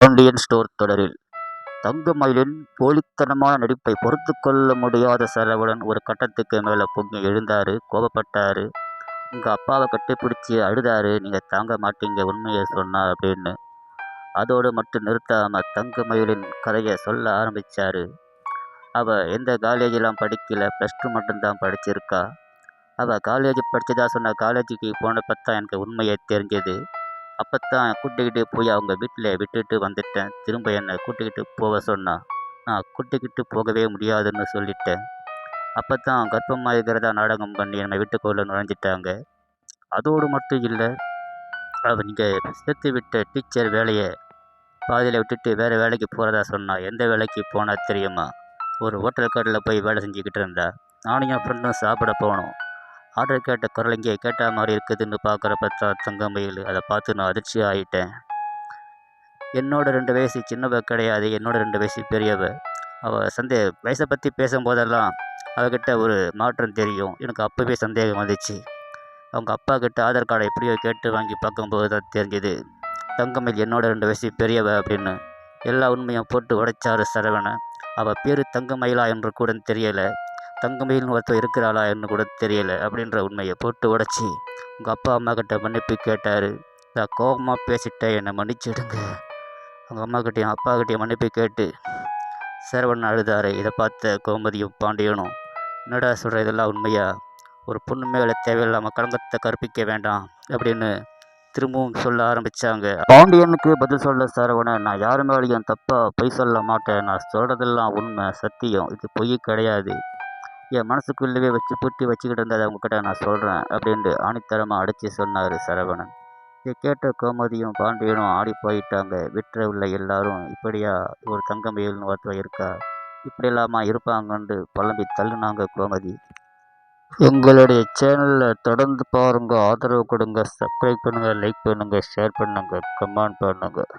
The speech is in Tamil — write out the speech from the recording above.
பாண்டியன் ஸ்டோர் தொடரில். தங்கமயிலின் போலித்தனமான நடிப்பை பொறுத்து கொள்ள முடியாத சரவணன் ஒரு கட்டத்துக்கு மேலே பொங்கி எழுந்தாரு கோபப்பட்டாரு. உங்கள் அப்பாவை கட்டிப்பிடிச்சி அழுதாரு நீங்கள் தாங்க மாட்டீங்க உண்மையை சொன்னா அப்படின்னு. அதோடு மட்டும் நிறுத்தாமல் தங்கமயிலின் கதையை சொல்ல ஆரம்பித்தார் அவள் எந்த காலேஜெலாம் படிக்கல ப்ளஸ் டூ மட்டும்தான் படிச்சிருக்கா. அவள் காலேஜ் படித்ததா சொன்ன காலேஜுக்கு போனப்போ தான் எனக்கு உண்மையை தெரிஞ்சது. அப்போ தான் கூட்டிக்கிட்டு போய் அவங்க வீட்டில் விட்டுட்டு வந்துட்டேன். திரும்ப என்னை கூட்டிக்கிட்டு போக சொன்னான் நான் கூட்டிக்கிட்டு போகவே முடியாதுன்னு சொல்லிட்டேன். அப்போ தான் கர்ப்பமாக இருக்கிறதா நாடகம் பண்ணி என்னை வீட்டுக்குள்ளே நுழைஞ்சிட்டாங்க. அதோடு மட்டும் இல்லை அவள் நீங்கள் சேர்த்து விட்ட டீச்சர் வேலையை பாதியில் விட்டுட்டு வேறு வேலைக்கு போகிறதா சொன்னால் எந்த வேலைக்கு போனால் தெரியுமா? ஒரு ஹோட்டல் கடையில் போய் வேலை செஞ்சுக்கிட்டு இருந்தா. நானும் என் ஃப்ரெண்டும் சாப்பிட போனோம். ஆர்டர் கேட்ட குரல் இங்கே கேட்ட மாதிரி இருக்குதுன்னு பார்க்குறப்ப தான் தங்கமயில். அதை பார்த்து நான் அதிர்ச்சி ஆகிட்டேன் என்னோட ரெண்டு வயசு சின்னவ கிடையாது என்னோட ரெண்டு வயசு பெரியவ. அவள் சந்தே வயசை பற்றி பேசும்போதெல்லாம் அவகிட்ட ஒரு மாற்றம் தெரியும். எனக்கு அப்போவே சந்தேகம் வந்துச்சு. அவங்க அப்பா கிட்ட ஆதார் கார்டை எப்படியோ கேட்டு வாங்கி பார்க்கும்போது தான் தெரிஞ்சுது. தங்கமயில் என்னோட ரெண்டு வயசு பெரியவ அப்படின்னு எல்லா உண்மையும் போட்டு உடைச்சாரு சரவணன். அவள் பேர் தங்கமயிலா என்று கூட தெரியலை. தங்கமயில்னு ஒருத்தர் இருக்கிறாளா என்று கூட தெரியலை அப்படின்ற உண்மையை போட்டு உடச்சி உங்கள் அப்பா அம்மா கிட்ட மன்னிப்பு கேட்டார். நான் கோபமாக பேசிட்டேன் என்னை மன்னிச்சிடுங்க. அவங்க அம்மாக்கிட்டையும் அப்பாக்கிட்டையும் மன்னிப்பு கேட்டு சரவணன் அழுதாரு. இதை பார்த்த கோமதியும் பாண்டியனும் என்னடா சொல்கிற இதெல்லாம் உண்மையாக ஒரு பொண்ணு மேலே தேவையில்லாமல் கலங்கத்தை கற்பிக்க வேண்டாம் அப்படின்னு திரும்பவும் சொல்ல ஆரம்பித்தாங்க பாண்டியனுக்கு பதில் சொல்ல சரவணன் நான் யாரு மேலேயும் தப்பாக பொய் சொல்ல மாட்டேன். நான் சொல்கிறதெல்லாம் உண்மை சத்தியம். இது பொய் கிடையாது. என் மனசுக்குள்ளவே வச்சு பூட்டி வச்சுக்கிட்டு இருந்ததை உங்ககிட்ட நான் சொல்கிறேன் அப்படின்ட்டு ஆணித்தரமாக அடித்து சொன்னார் சரவணன். இதை கேட்ட கோமதியும் பாண்டியனும் ஆடி போயிட்டாங்க. விற்ற உள்ள எல்லாரும் இப்படியா? ஒரு தங்கமயில்னு ஒருத்தர் இருக்கா? இப்படியெல்லாமா இருப்பாங்கன்ட்டு புலம்பி தள்ளுனாங்க கோமதி. எங்களுடைய சேனலில் தொடர்ந்து பாருங்கள் ஆதரவு கொடுங்க. சப்ஸ்கிரைப் பண்ணுங்கள் லைக் பண்ணுங்கள் ஷேர் பண்ணுங்கள் கமெண்ட் பண்ணுங்கள்